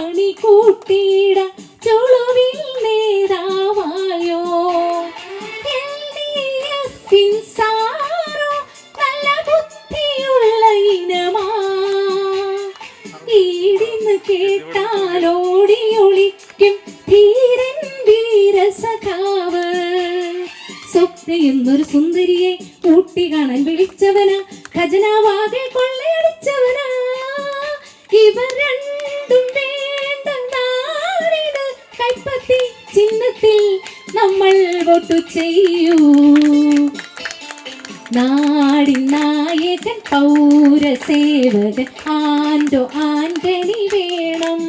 കൂട്ടിയിട LDF-ൻ സാറോ നല്ല ബുദ്ധിയുള്ള ഇനമാ. ഒളിക്കും ധീരൻ വീരസഖാവ്. സ്വപ്ന എന്നൊരു സുന്ദരിയെ ഊട്ടി കാണാൻ വിളിച്ചവനാ ഖജനാവാകെ കൊള്ളയടിച്ചവനാ. ഇവർ വോട്ടു ചെയ്യൂ. നാടിൻ നായകൻ പൗരസേവകൻ ആൻഡോ ആന്റണി വേണം.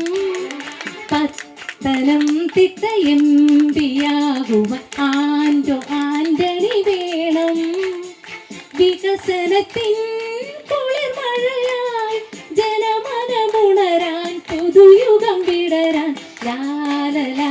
പത്തനം തിട്ട എം പിയാകുവാൻ ആൻഡോ ആന്റണി വേണം. വികസനത്തിൻ കുളിർമഴയായി ജനമനമുണരാൻ പുതുയുഗം വിടരാൻ ലാല